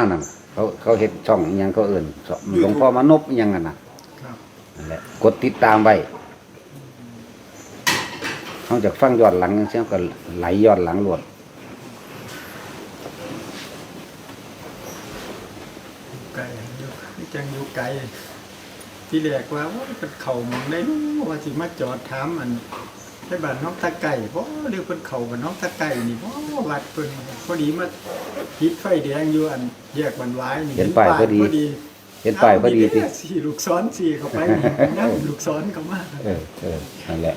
นั่นน่ะเขาเขาเฮ็ดช่องอิหยังเขาเอิ่นหลวงพ่อมานพอิหยังกันน่ะครับ นั่นแหละกดติดตามไว้เขาจากฟังย้อนหลังจังซี่ก็ไหลย้อนหลังรวดไกลอยู่จังอยู่ไกลที่แรกว่าว่าเป็นเขาหมองได้รู้ว่าสิมาจอดถามอัน ให้บ้านน้องตะไก่บ่เรียกเพิ่นเขาบ้านน้องตะไก่นี่บ่วัดเพิ่นพอดีมาติดไฟแดงอยู่อันแยกบันไว้นี่เห็นป้ายพอดี เห็นป้ายพอดีติติสี่ลูกซ้อนสี่เข้าไปนี่นั่งลูกซ้อนเข้ามาเออเออนั่นแหละ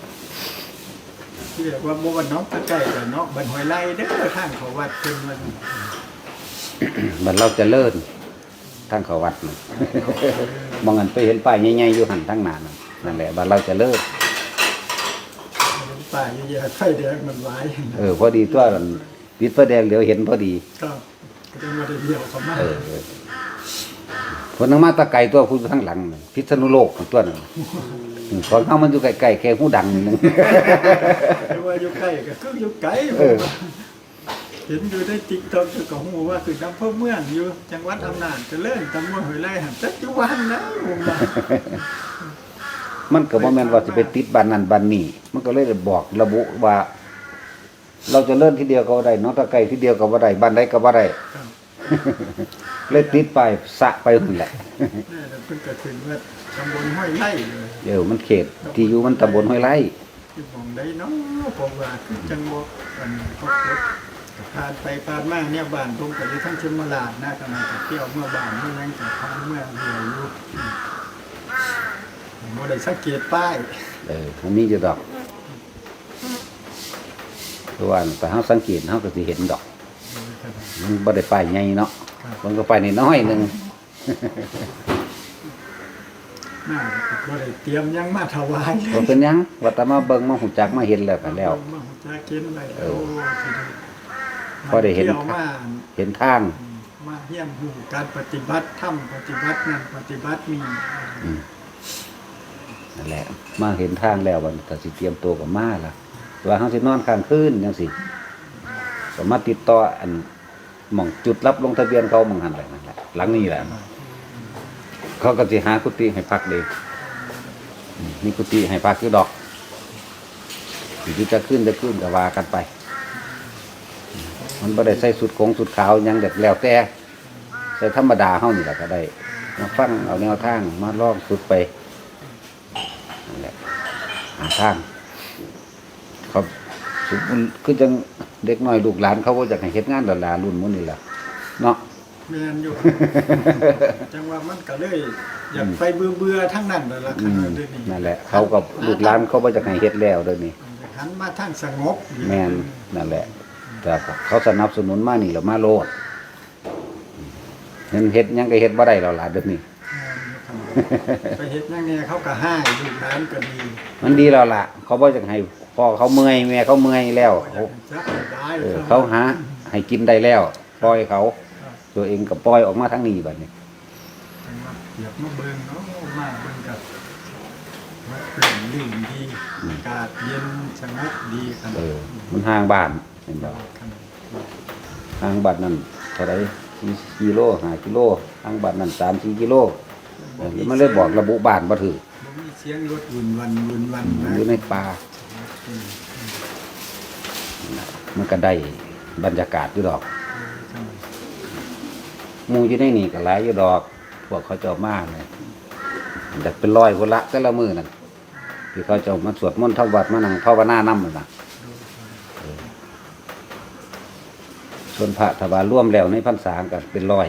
ที่เรียกว่าบ่วันน้องตะไก่กับน้องบันหอยไล่เด้อทางเขาวัดเพิ่นมันมันเราจะเลิศทางเขาวัดมันมองกันไปเห็นป้ายใหญ่ๆอยู่หันทั้งหนานั่นนั่นแหละบ้านเราจะเลิศ ป่าเยอะๆไฟแดงมันไว้เออพอดีตัวนั้นปิดไฟแดงเดี๋ยวเห็นพอดีก็ก็จะมาได้เดียวเขามาเออเออผลนังมาตะไกตัวคุณข้างหลังน่ะพิษณุโลกของตัวนั้นอืมของเขามันอยู่ใกล้ๆแค่หูดังนิดนึงหรือว่าอยู่ใกล้ก็คืออยู่ไกลเออ เห็นอยู่ในติ๊กต็อกอยู่กับหูว่าคือน้ำพ่อเมืองอยู่จังหวัดอำนาจเจริญตำบลหอยไร่หันจักจุวันนะผมว่า มันก็บ่แม่นว่าสิไปติดบ้านนั้นบ้านนี้ มันก็เลยบอกระบุว่า เราจะเลื่อนที่เดียวก็บ่ได้เน้องตะไกที่เดียวก็บ่ได้บ้านใดก็บ่ได้ครับเลยติดไปสะไปหุ่นแหละนี่แหละเพิ่งกระถึงว่าตำบลห้อยไร่เลยเดี๋ยวมันเขต ที่อยู่มันตำบลห้วยไร่ที่มองได้เนาะผมว่าคือจังบ่อันครบรถผ่านไปผ่านมาเนี่ยบ้านผมก็อยู่ทั้งชลลาดนะกำลังจะเที่ยวเมื่อบ้านเมื่อนั้นก็ผ่านเมื่อเดียวอยู่อืม บ่ได้สังเกตป้ายเออมันมีอยู่ดอกเพราะว่าแต่เฮาสังเกตเฮาก็สิเห็นดอกมันบ่ได้ไปใหญ่เนาะครับ มันก็ไปน้อยๆหนึงน่าบ่ได้เตรียมหยังมาถวายเลบ่ยเป็นหยังว่าแต่มาเบิ่งมาหูจักมาเห็นแล้วก็แล้ว มาจะกินอะไรเออโอ้สิได้พอได้เห็น ที่ยวมาเห็นทาง มาเยี่ยมหูการปฏิบัติธรรมปฏิบัตินั่นปฏิบัตินี่อืม นั่นแหละ มาเห็นทางแล้วมันก็สิเตรียมตัวกับมาละว่าเฮาสินอนค้างคืนจังซี่ก็มารถติดต่ออันหม่องจุดรับลงทะเบียนเขาหม่องหันแหละนั่นแหละหลังนี้แหละเขาก็สิหากุฏิให้พักเลยอืมมีกุฏิให้พักคือดอกอยู่จะขึ้นจะขึ้นก็ว่ากันไป มันบ่ได้ใส่สุดโคงสุดขาวยังเด็กแล้วแต่ใส่ธรรมดาเฮานี่แหละก็ได้มาฟังเอาแนวทางมาลองสุดไป ทางเขาสุดมันคือจังเด็กน้อยลูกหลานเขาก็อยากให้เฮ็ดงานดลารุ่นหมื้นี่แหละเนาะแม่นอยู่ จังว่ามันก็เลยอยากไปเบื่อเบื่อๆทั้งนั้นนั่นล่ะอืคันมว่าเดี๋ยวนี้นั่นแหละ เขากับลูกหลานเขาบ่อยากให้เฮ็ดแล้วเดี๋ยวนี้อยากหันมาทางสงบแม่นนั่นแหละแต่เขาสนับสนุนมานี่แล้วมาโลดเห็นเฮ็ดหยังก็เฮ็ดบ่ได้แล้วล่ะเดี๋ยวนี้ไปเฮ็ดหยังเนี่ยเขาก็ให้ลูกหลานก็ดี มันดีแล้วล่ะ เขาบ่อยากให้พ่อเขาเมื่อยแม่เขาเมื่อยแล้วเขาจักได้เออเขาหาให้กินได้แล้วปล่อยเขา ตัวเองก็ปล่อยออกมาทางนี้บัดนี้จังว่าอยากมาเบิ่งเนาะมาเบิ่งกับวัดเปลี่ยนลื่นดีอากาศเย็นสงบดีขนาเอดอมันห่างบ้านเห็นบ่ขนาดห่างบ้านนั่นเท่าไหร่4กิโล5กิโลห่างบ้านนั่น3 4กิโลเออมันเลยบอกระบุบ้านบ่ถือบ่มี เสียงรถวุ่นวันวุ่นวันนะอยู่ในป่าอืมมันก็ได้บรรยากาศอยู่ดอกหมูอยู่ในนี่ก็หลายอยู่ดอก พวกเขาเจ้ามาเนี่ยแต่เป็นร้อยคนละแต่ละมือนั่นที่เขาเจ้ามาสวดมนต์ทำวัดมานั่งภาวนานั่นน่ะเออส่วนพระถวายร่วมแล้วในพรรษาก็เป็นร้อย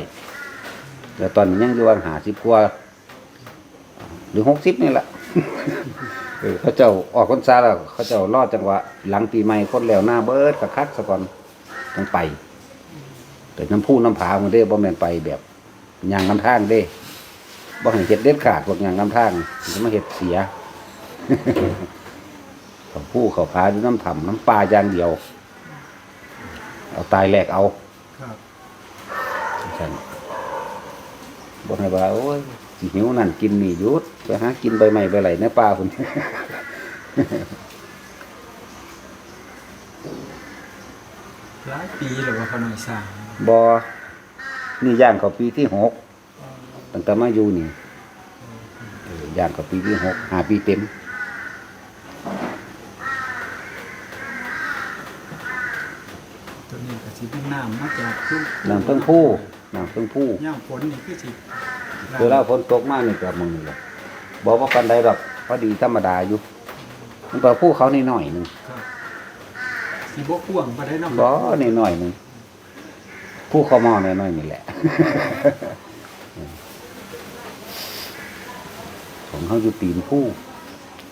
แต่ตอนนี้ยังอยู่วังหาสิบกว่า หรือหกสิบนี่แหละเออเขาเจ้าออกพรรษาแล้ว เขาเจ้ารอดจังหวะหลังปีใหม่คนแล้วหน้าเบิดกะคักสะก่อนต้องไปแต่น้ำพูน้ำผามันเด้บ่แม่นไปแบบยางน้ำทางเด้บ่ให้เฮ็ดเด็ดขาดพวกยางน้ำทางมันจะมาเฮ็ดเสียเขาผู้เขาพาด้วยน้ำถ่ำน้ำปลาอย่างเดียว เอาตายแหลกเอาครับฉันบ่ให้ว่าโอ้ยสิ หิวนั่นกินนี่หยุดไปหากินใบไม้ใบไหลในป่าพุ่นหลายปีแล้วว่าเขาหน่อยสร้างบ่นี่ย่างเข้าปีที่หกตั้งแต่มาอยู่นี่เออย่างเข้าปีที่หกห้าปีเต็มตัวนี้ก็สิเป็นน้ำมาจากทุ่งน้ำเพิ่งผู้น้ำเพิ่งผู้ย่างฝนนี่คือสิ เวลาฝนตกมากนี่ก็มึงนี่แหละบอกว่ากันใดดอกพอดีธรรมดาอยู่ มันก็ผู้เขานี่หน่อยหนึงครับสิบ่พ่วงบ่ได้เนาะบ่นี่หน่อยหนึงผู้เขามอนี่น้อยนี่แหละของเขาอยู่ตีนผู้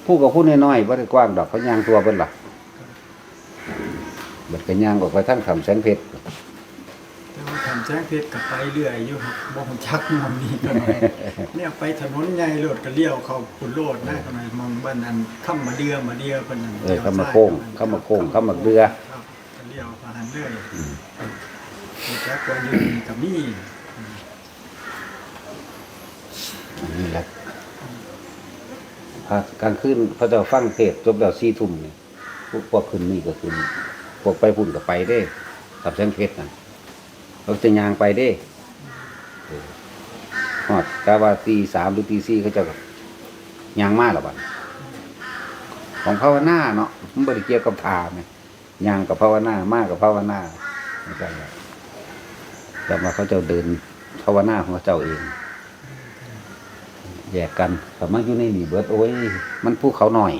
ผู้กับผู้น้อยๆบ่ได้กว้างดอกเขายางตัวเบิ่นล่ะเบิดก็ย่างออกไปทั้งคำแสนเพชร แต่ว่าทำแจ้งเพชรก็ไปเรื่อยอยู่ครับบ่ฮู้จักมองนี้ก็หน่อยเนี่ยไปถนนใหญ่โลดก็เลี้ยวเข้าคุณโลดนะก็หน่อยมองบ้านนั้นค่ำมาเดือมาเดือเพิ่นนั่นเออเข้ามาโค้งเข้ามาโค้งเข้ามาเรือครับก็เลี้ยวมาหันเรื่อยรู้จักว่าอยู่นี่ก็มีนี่แหละพากลางคืนพระเจ้าฟังเทศน์จบแล้วสี่ทุ่มนี่พวกพวกขึ้นนี่ก็ขึ้นพวกไปพุ่นก็ไปเด้กับแสงเพชรน่ะ เราจะยางไปเด้เออฮอดกะว่าตีสามหรือตีสี่เขาเจะยางมาแล้วบัดของภาวนาเนาะมันบริเกี่ยวกับทาไหมยางกับภาวนามากกับภาวนาไม่ใช่หรอกแต่ว่าเขาเจ้าเดินภาวนาของเขาเจ้าเอง แยกกันสามารถอยู่ในนี่เบิดโอ้ยมันภูเขาหน่อย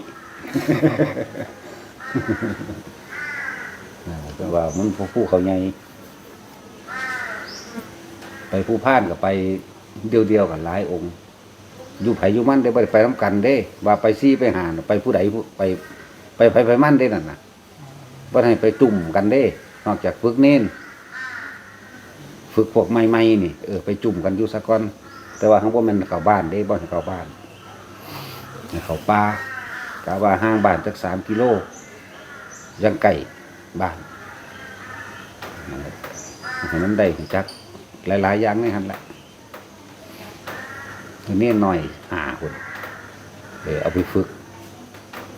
อ่าแต่ว่ามันภูเขาใหญ่ ไปผู้พ่านกับไปเดียวเดียวกันหลายองค์อยู่ไผอยู่มันได้ไปไปน้ำกันเด้ ว่าไปซี่ไปหาไปผู้ใดผู้ไป ไปไปไปมั่นได้นั่นน่ะว่าให้ไปตุ่มกันเด้ นอกจากฝึกเน้นฝึกพวกใหม่ๆนี่เออไปจุ่มกันอยู่สะก่อน แต่ว่าข้างบนมันเข้าบ้านได้บ่ให้เข้าบ้านเข้าป่ากะว่าห่างบ้านจักสามกิโลยังไก่บ้านนั่นแหละให้มันได้จัก หลาย ๆ อย่างในหันแหละทีนี้หน่อยหาคนเออเอาไปฝึก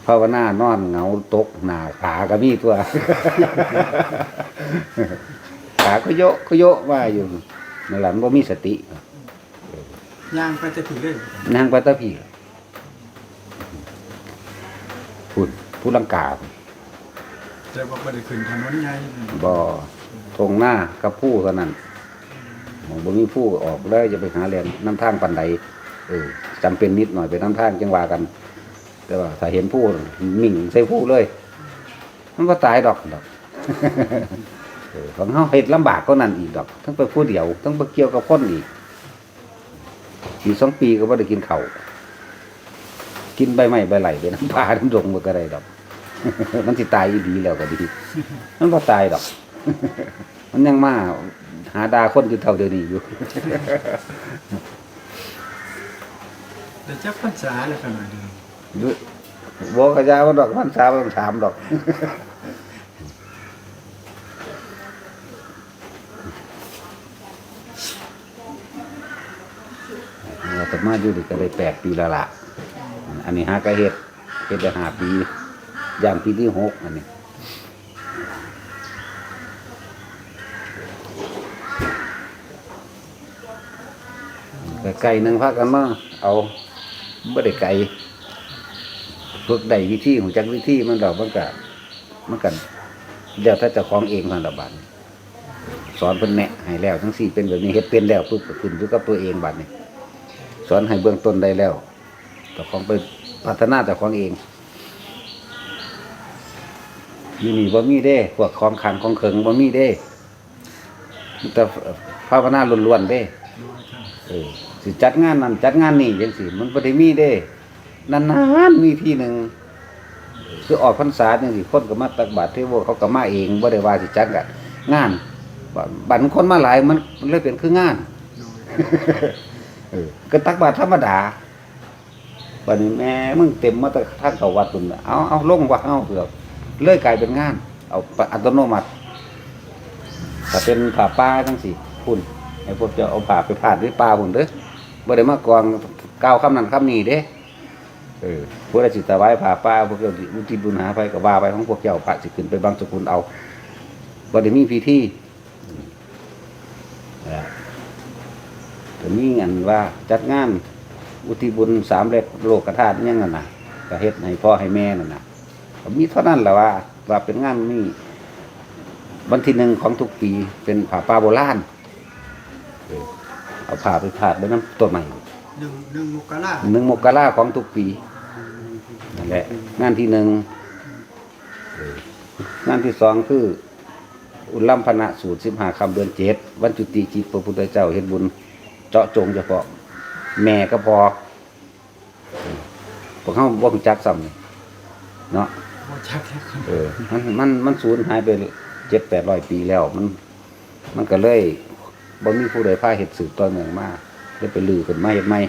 ภาวนานอนเหงาตกหนาวขาก็มีตัวขาก็โยกก็โยกว่าอยู่นั่นแหละมันบ่มีสติย่างไปจะถึงเลยนางปัตตพีพูดพูดลังกาแต่ว่าบ่ได้ขึ้นถนนใหญ่บ่ทงหน้ากับผู้เท่านั้นมอง บ่มีผู้ออกเลยจะไปหาแรงน้ำทางปันใดเออจำเป็นนิดหน่อยไปน้ำทางจังหวากัน แต่ว่าถ้าเห็นผู้มิ่งใส่ผู้เลย มันก็ตายดอกดอกของเฮาเฮ็ดลำบากก็นั่นอีกดอก ทั้งไปผู้เดียวทั้งไปเกี่ยวกับคนอีกปีสองปีก็บ่ได้กินเข้ากินใบไม้ใบไหลไปน้ำปลาน้ำดงมันก็ได้ดอก มันสิตายอีดีแล้วก็ดี มันบ่ตายดอก มันยังมา หาดาคนอยู่เท่าเดียวนี้อยู่แต่จักพรรษาแล้วก็หน่อยเดียวด้วยบอกกระยาว่าดอกพันสามต้องถามดอกเราจะมาอยู่ดีก็ได้แปดปีและละอันนี้หากระเฮ็ดเฮ็ดได้ห้าปีย่างปีที่หกอันนี้ ไก่หนึ่งพักกันมาเอาไม่ได้ไก่ฝึกได้วิธีของจักวิธีมันดอกมันก็มันกันเดี๋ยวถ้าจะคล้องเองทางระบาดสอนเพิ่นแนะให้แล้ว ทั้งสี่เป็นแบบนี้เฮ็ดเป็นแล้วปุ๊บก็ขึ้นอยู่กับตัวเองบัดนี้สอนให้เบื้องต้นได้แล้วเจ้าของไปพัฒนาเจ้าของเองมีนี่บ่มีเด้พวกของขังของเขิงบ่มีเด้ แต่ภาวนาล้วนๆเด้เออสิจัดงานนั่นจัดงานนี่จังสิมันบ่ได้มีเด้นานๆมีที่หนึ่งคือออกพรรษาจังสิคนก็มาตักบาตรเทโวเขาก็มาเองบ่ได้ว่าสิจัดกันงานบบัดคนมาหลายมันเลยเป็นคืองานก็ตักบาตรธรรมดาบัดนี้แม่มึงเต็มมาแตะทางเขาวัดพุ่นเอาเอาลงวัดเอาเถือกเลยกลายเป็นงาน เอาอัตโนมัติ ถ้าเป็นผ้าป้าจังสิพุ่นให้พวกจ้าเอาผ่าไปผ่านด้วยปลาหุ่นเด้อบ่ได้มากองก้าวคำนั้นคำนี้เด้เออพวกเราสิตะไว้ผ่าป้าพวกเจ้าอุทิศบุญหาไปก็ว่าไปของพวกเจ้าพระสิขึ้นไปบางสกุลเอาบ่ได้มีพิธีอืมนั่แหละก็มีอันว่าจัดงานอุทิศบุญสามเล็กโลกธาตุอิหยังนั่นนะก็เฮ็ดให้พ่อให้แม่นั่นนะมีเท่านั้นแหละว่าว่าเป็นงานนี่ วันที่หนึ่งของทุกปีเป็นผาป่าโบราณเออเอาผ่าไปผาดไว้น้ำต้นใหม่หนึ่งหนึ่งมกราหนึ่งมกราของทุกปีนั่นแหละงานที่หนึ่งเอองานที่สองคือ อุลัมพนะสูตรสิบห้าคำเดือนเจ็ดวันจุติจิตพระพุทธเจ้าเห็นบุญ เจาะจงเฉพาะ แม่ก็พอพวกเขาบ่รู้จักซ้ำนี่เนาะโมจักแล้วคนเออมันมันมันสูญหายไป เจ็ดแปดร้อยปีแล้ว มัน มันก็เลยบ่มีผู้ใดพาเห็ดสืบต่อเนื่องมาเลยไปลือกันมาเห็ดใหม่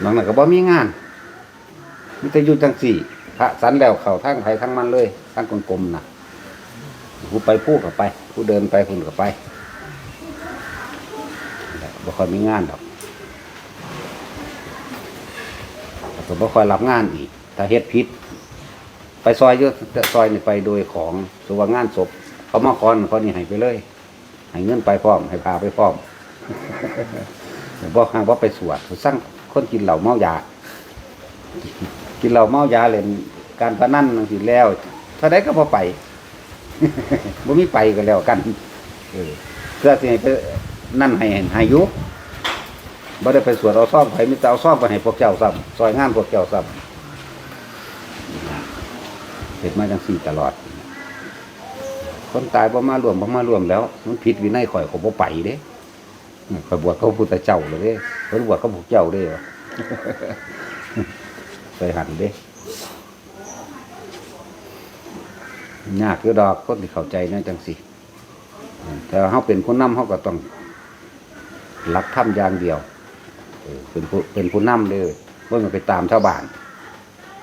หลังนั้นก็บ่มีงานมีแต่อยู่จังสี่พระสันแล้วเข้าทางไผทางมันเลยทางกลมๆน่ะผู้ไปผู้ก็ไป ผู้เดินไปคุณก็ไปบ่ค่อยมีงานดอกแล้วก็บ่ค่อยรับงานอีก ถ้าเฮ็ดผิด ไปซอยเยอะซอยนี่ไปโดยของสว่างานศพเขามาคอนเขานี่ให้ไปเลยให้เงินไปพร้อมให้พาไปพร้อมแต่บอกห้างว่าไปสวดสร้างคนกินเหล้าเมายา กินเหล้าเมายาเล่นการพนันนั่นสิแล้วเท่าไดก็พอไปบ่มีไปก็แล้วกันเพื่อสิให้ไปนั่นให้ให้ยุบ่ได้ไปสวดเอาซ่อมไผมีแต่เอาซ่อมไปให้พวกเจ้าซ้ำซอยงานพวกเจ้าซ้ำ เฮ็ดมาจังซี่ตลอด คนตายบ่มารวมบ่มารวมแล้ว มันผิดวินัยข่อยก็บ่ไปเด้ข่อยบวชเขาพุทธเจ้าเลยเด้เพิ่นบวชเขาพวกเจ้าเด้ไปหันเด้ยากคือดอกคนที่เข้าใจนะจังสิแต่เฮาเป็นผู้นำเฮาก็ต้องรักธรรมอย่างเดียวเป็นผู้เป็นผู้นำเลยบ่แมันไปตามชาวบ้าน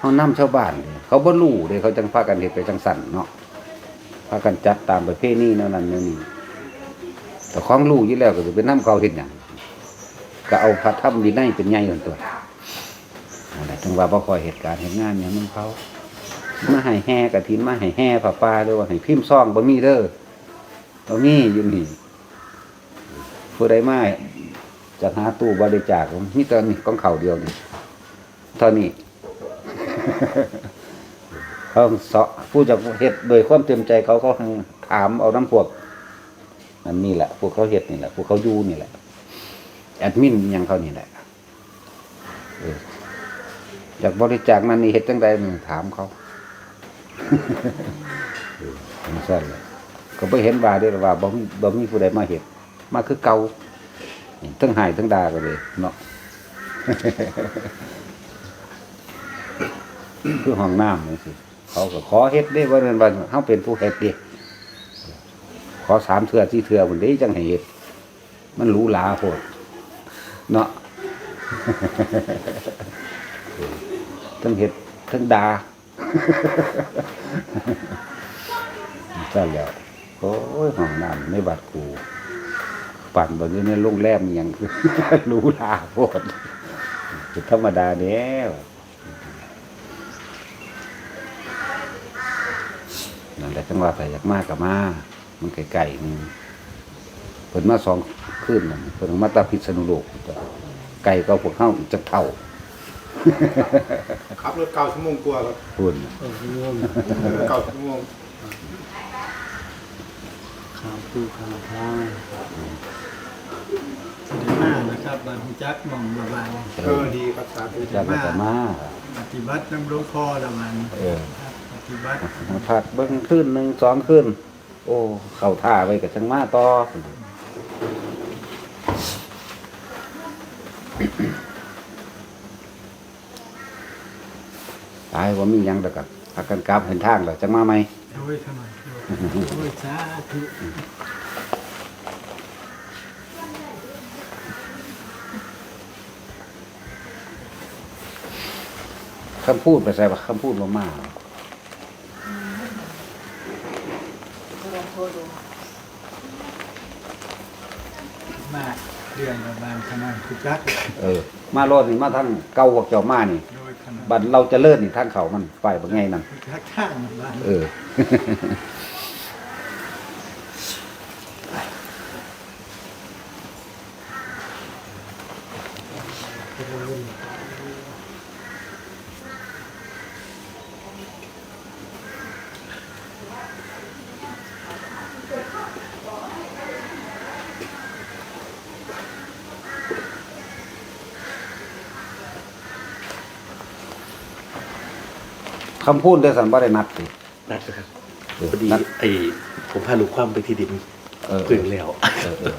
เฮานำชาวบ้านเด้เขาบ่รู้เด้เขาจังพากันเฮ็ดไปจังสั่นเนาะพากันจัดตามประเพณีแนวนั้นนวนี้แต่ของลูกอยู่แล้วก็จะเป็นน้ำเขาเห็นอย่างก็เอาพระธรรมวินัยเป็นใหญ่ส่วนตัวอะไรถึงว่าบ่คอยเหตุการณ์เหตุงานอย่างนั้นเขามาให้แห่กระถินมาให้แห่ผ้าป่าหรือว่าให้พิมพ์ซองบ่มีเด้อบ่มีอยู่นี่ผู้ใดมาจะหาตู้บริจาคมีตอนนี้ของเขาเดียวนี่เท่านี้ เขาเสาะผู้จะเฮ็ดโดยความเต็มใจเขาเขาถามเอาน้ำพวกอันนี้แหละพวกเขาเฮ็ดนี่แหละพวกเขาอยู่นี่แหละแอดมินยังเขานี่แหละอยากบริจาคนั่นนี่เฮ็ดจังใดมึงถามเขาเออมันสั้นเลยก็ไปเห็นว่าเด้อว่าบ่มีบ่มีผู้ใดมาเฮ็ดมาคือเก่าทั้งหายทั้งด่าก็เลยเนาะ คือห้องน้ำนี่สิเขาก็ขอเฮ็ดได้ว่าเรื่องว่าเขาเป็นผู้เฮ็ดดิขอสามเทือที่เทือมันได้จังให้เฮ็ดมันรูหราโพดเนาะทั้งเฮ็ดทั้งดาใช่แล้วโอ้ยห้องน้ำในบัดกูปั่นบนนี้ในโรงแรมอหยังรูหราโพดธรรมดาแล้ว นั่นแหละจังหวะแต่อยากมากกับมามันไกลๆนี่เพิ่นมาสองคืนนั่นเพิ่นมาตาพิษณุโลกจ้ะไก่ก็พวกเข้าอีกจักเท่าขับรถเก้าชั่วโมงกว่าครับพุ่นโอ้โหเก้าชั่วโมงข่าวผู้ข่าวพาสวัสดีมากนะครับบานฮูจักหมองมาบานเออดีครับสาธุจักก็มาปฏิบัติน้ำหลวงพ่อละมันเออ ครับปฏิบัติมาพักเบิ่งคืนหนึ่งสองคืนโอ้ เข้าท่าไปกับจังมาต่อตายว่ามีหยังแต่กับพักกันกลับเห็นทางแล้วจังมาไหมโดยทำไมโดยโดยสาธุคำพูดไปใส่ว่าคำพูดมามาก รียงบานขนาดคุกรักเออ มาโลดนี่มาทางเก่าพวเจ้ามานี่บัดเราจะเลิศนี่ทางเขามันไปบ่ไงนั่นทุกรักทางบานเออ เป็นรุ่น คำพูดได้สันบ่ได้นัดสินัดนะครับเออพอดีนัด ไอ้ผมพาลูกความไปที่ดินเออพึ่งแล้ว เออเออ